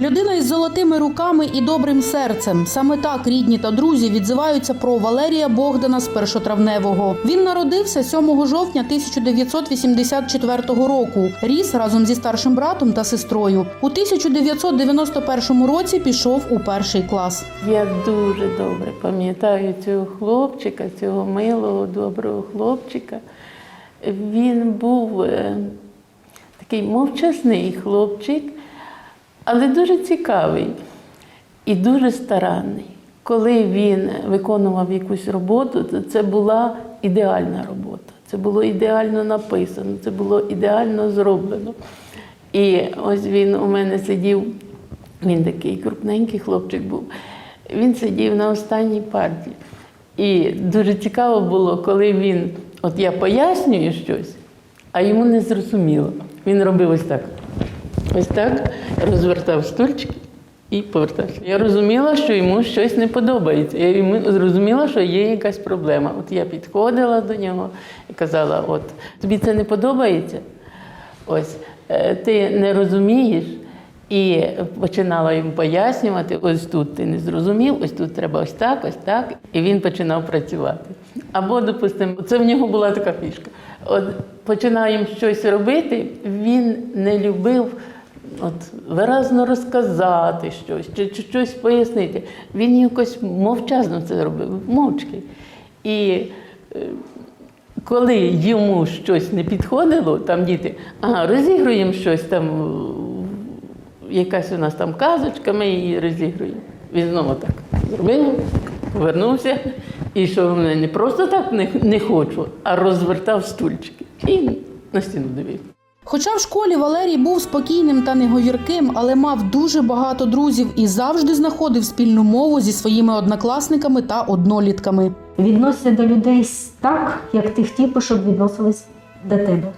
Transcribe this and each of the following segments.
Людина із золотими руками і добрим серцем. Саме так рідні та друзі відзиваються про Валерія Богдана з першотравневого. Він народився 7 жовтня 1984 року. Ріс разом зі старшим братом та сестрою. У 1991 році пішов у перший клас. Я дуже добре пам'ятаю цього хлопчика, цього милого, доброго хлопчика. Він був е, такий мовчазний хлопчик, але дуже цікавий і дуже старанний. Коли він виконував якусь роботу, то це була ідеальна робота. Це було ідеально написано, це було ідеально зроблено. І ось він у мене сидів, він такий крупненький хлопчик був. Він сидів на останній парті. І дуже цікаво було, коли він, от я пояснюю щось, а йому не зрозуміло. Він робив ось так. Ось так, розвертав стульчик і повертався. Я розуміла, що йому щось не подобається. Я зрозуміла, що є якась проблема. От я підходила до нього і казала: от тобі це не подобається? Ось е, ти не розумієш. І починала йому пояснювати, ось тут ти не зрозумів, ось тут треба ось так, ось так. І він починав працювати. Або, допустимо, це в нього була така фішка. От починаємо щось робити, він не любив от, виразно розказати щось, чи, чи щось пояснити. Він якось мовчазно це робив, мовчки. І е, коли йому щось не підходило, там діти, ага, розігруємо щось там, якась у нас там казочка, ми її розігруємо. Він знову так зробив, повернувся і що мене не просто так не, не хочу, а розвертав стульчики і на стіну дивився. Хоча в школі Валерій був спокійним та неговірким, але мав дуже багато друзів і завжди знаходив спільну мову зі своїми однокласниками та однолітками. Відносься до людей так, як ти хотів щоб відносились до тебе.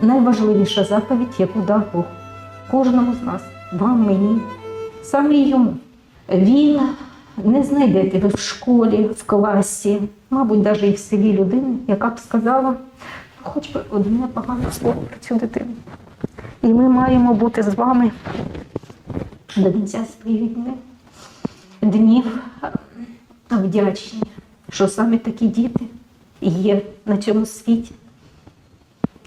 Найважливіша заповідь, яку дав Бог кожному з нас, вам, мені, саме йому. Він не знайде тебе в школі, в класі, мабуть, навіть і в селі людини, яка б сказала хоч би одне погане слово про цю дитину. І ми маємо бути з вами до кінця своїх днів, вдячні, що саме такі діти є на цьому світі,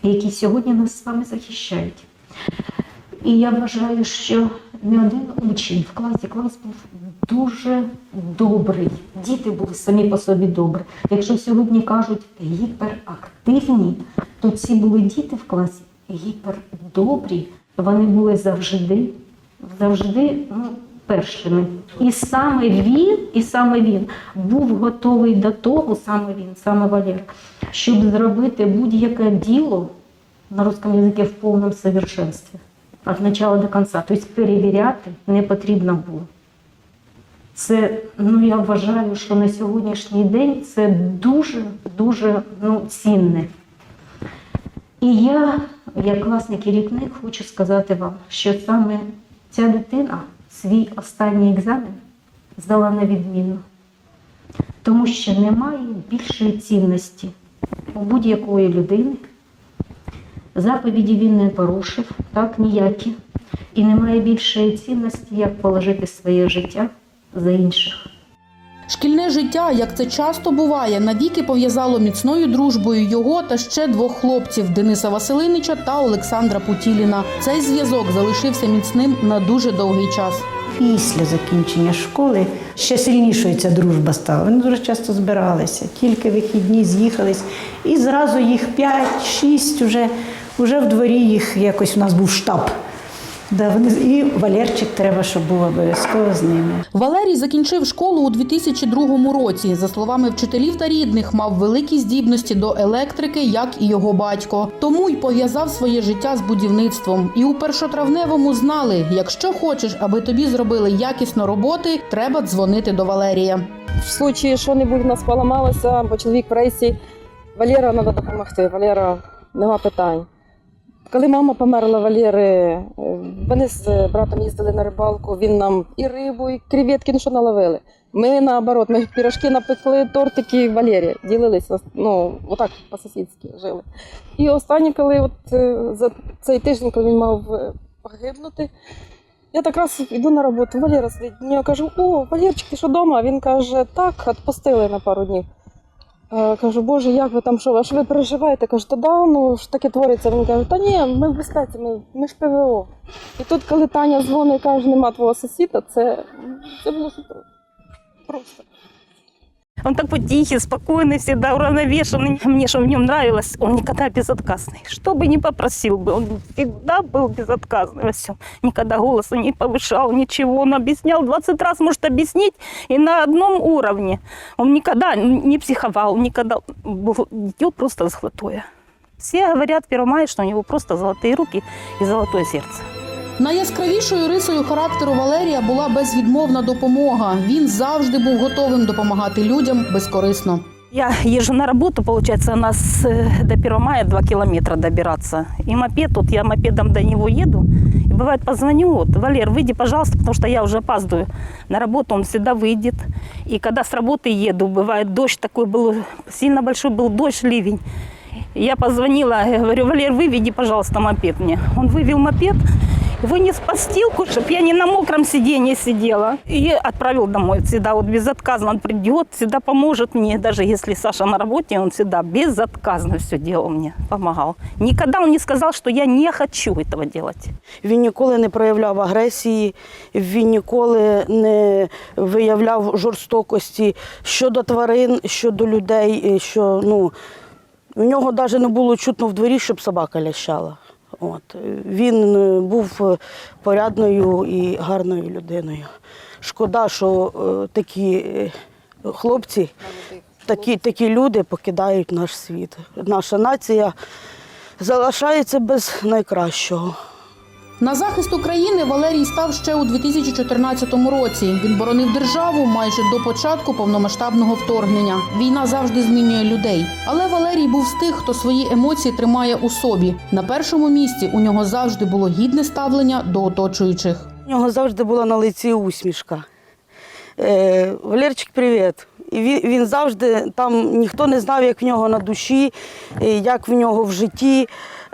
які сьогодні нас з вами захищають. І я вважаю, що не один учень в класі клас був дуже добрий. Діти були самі по собі добрі. Якщо сьогодні кажуть гіперактивні, то ці були діти в класі гіпердобрі. Вони були завжди, завжди ну, першими. І саме він, і саме він був готовий до того, саме він, саме Валер, щоб зробити будь-яке діло на русском язикі в повному совершенстві. Від початку до кінця. Тобто перевіряти не потрібно було. Це, ну я вважаю, що на сьогоднішній день це дуже-дуже ну, цінне. І я, як класний керівник, хочу сказати вам, що саме ця дитина свій останній екзамен здала на відмінно, тому що немає більшої цінності у будь-якої людини. Заповіді він не порушив, так ніякі. І немає більшої цінності, як положити своє життя за інших. Шкільне життя, як це часто буває, навіки пов'язало міцною дружбою його та ще двох хлопців Дениса Василинича та Олександра Путіліна. Цей зв'язок залишився міцним на дуже довгий час. Після закінчення школи ще сильнішою ця дружба стала. Вони дуже часто збиралися, тільки вихідні з'їхались, і зразу їх 5-6 уже, уже в дворі їх якось у нас був штаб. Да, вони, і Валерчик треба, щоб був обов'язково з ними. Валерій закінчив школу у 2002 році. За словами вчителів та рідних, мав великі здібності до електрики, як і його батько. Тому й пов'язав своє життя з будівництвом. І у першотравневому знали, якщо хочеш, аби тобі зробили якісно роботи, треба дзвонити до Валерія. В случаї, що небудь у нас поламалося, бо чоловік в рейсі, Валера треба допомогти. Валера, нема питань. Коли мама померла Валєри, е, вони з братом їздили на рибалку, він нам і рибу, і креветки, ну що наловили. Ми наоборот, ми пірожки напекли, тортики Валері, ділилися, ну, отак по-сусідськи жили. І останнє, коли от е, за цей тиждень, коли він мав е, погибнути, Я так раз йду на роботу, Валера сидить. Я кажу, о, Валерчик, ти що вдома? Він каже, так, відпустили на пару днів. Е, Кажу, боже, як ви там що? Що ви переживаєте? Кажу, та да, ну ж таке твориться. Він каже, та ні, ми в безпеці, ми, ми ж ПВО. І тут, коли Таня дзвонить і каже, нема твого сусіда, це, це було. Просто. Он такой тихий, спокойный, всегда уравновешенный. Мне что в нем нравилось, он никогда безотказный. Что бы ни попросил бы, он всегда был безотказный во всем. Никогда голоса не повышал, ничего. Он объяснял 20 раз, может объяснить, и на одном уровне. Он никогда не психовал, никогда был дитё просто золотое. Все говорят 1 мая, что у него просто золотые руки и золотое сердце. Найяскравішою рисою характеру Валерія була безвідмовна допомога. Він завжди був готовим допомагати людям безкорисно. Я езжу на работу, получается, у нас э, до 1 мая 2 километра добираться. И мопед, вот я мопедом до него еду. И бывает позвоню, вот, Валер, выйди, пожалуйста, потому что я уже опаздываю на работу, он всегда выйдет. И когда с работы еду, бывает дождь такой был, сильно большой был дождь, ливень. Я позвонила, я говорю, Валер, выведи, пожалуйста, мопед мне. Он вывел мопед, вынес подстилку, чтобы я не на мокром сиденье сидела. И отправил домой. Всегда вот безотказно он придет, всегда поможет мне. Даже если Саша на работе, он всегда безотказно все делал мне, помогал. Никогда он не сказал, что я не хочу этого делать. Він ніколи не проявляв агресії, він ніколи не виявляв жорстокості щодо тварин, щодо людей. і Що, ну, в нього навіть не було чутно в дворі, щоб собака лящала. От. Він е, був е, порядною і гарною людиною. Шкода, що е, такі хлопці, такі, такі люди покидають наш світ. Наша нація залишається без найкращого. На захист України Валерій став ще у 2014 році. Він боронив державу майже до початку повномасштабного вторгнення. Війна завжди змінює людей. Але Валерій був з тих, хто свої емоції тримає у собі. На першому місці у нього завжди було гідне ставлення до оточуючих. У нього завжди була на лиці усмішка. Е, Валерчик, привіт. І він, він завжди там ніхто не знав, як в нього на душі, як в нього в житті.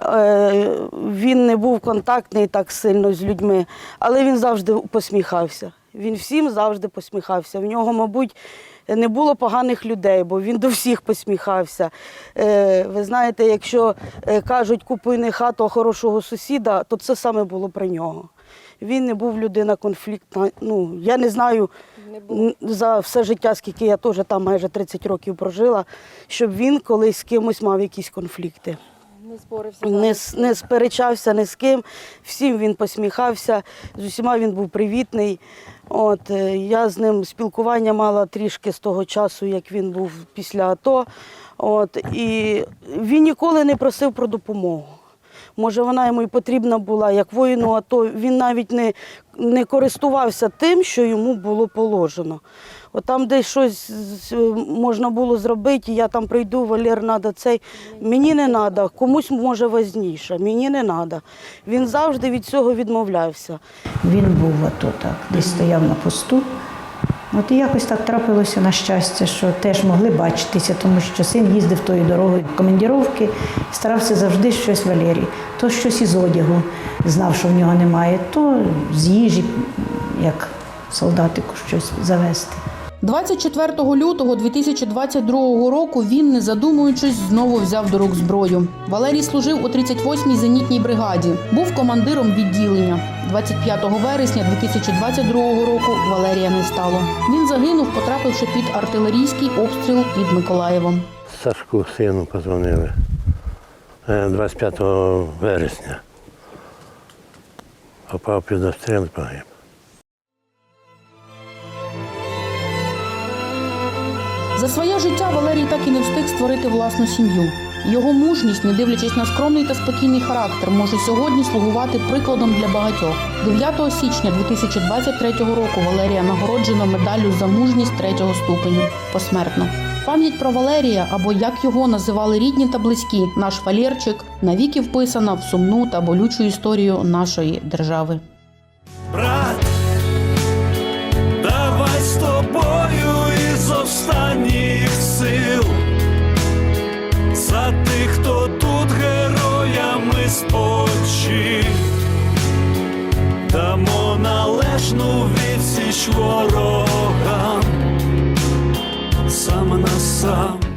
Е, він не був контактний так сильно з людьми, але він завжди посміхався. Він всім завжди посміхався. В нього, мабуть, не було поганих людей, бо він до всіх посміхався. Е, ви знаєте, якщо е, кажуть, купуй не хату, а хорошого сусіда, то це саме було про нього. Він не був людина конфліктна. Ну, я не знаю н- за все життя, скільки я теж там майже 30 років прожила, щоб він колись з кимось мав якісь конфлікти. Не спорився. Не, сперечався ні з ким, всім він посміхався, з усіма він був привітний. От, е, я з ним спілкування мала трішки з того часу, як він був після АТО. От, і він ніколи не просив про допомогу. Може, вона йому і потрібна була як воїну, АТО. Він навіть не, не користувався тим, що йому було положено. От там десь щось можна було зробити, я там прийду, Валер, треба цей. Мені не треба, комусь може возніше, мені не треба. Він завжди від цього відмовлявся. Він був в АТО так, десь стояв на посту. От і якось так трапилося на щастя, що теж могли бачитися, тому що син їздив тою дорогою в командіровки, старався завжди щось Валерій. То щось із одягу знав, що в нього немає, то з їжі, як солдатику, щось завести. 24 лютого 2022 року він, не задумуючись, знову взяв до рук зброю. Валерій служив у 38-й зенітній бригаді. Був командиром відділення. 25 вересня 2022 року Валерія не стало. Він загинув, потрапивши під артилерійський обстріл під Миколаєвом. Сашку сину позвонили е, 25 вересня. Попав під обстріл, погиб. За своє життя Валерій так і не встиг створити власну сім'ю. Його мужність, не дивлячись на скромний та спокійний характер, може сьогодні слугувати прикладом для багатьох. 9 січня 2023 року Валерія нагороджено медаллю за мужність третього ступеню посмертно. Пам'ять про Валерія, або як його називали рідні та близькі, наш Валєрчик, навіки вписана в сумну та болючу історію нашої держави. Героями очі, дамо належну відсіч ворогам, сам на сам.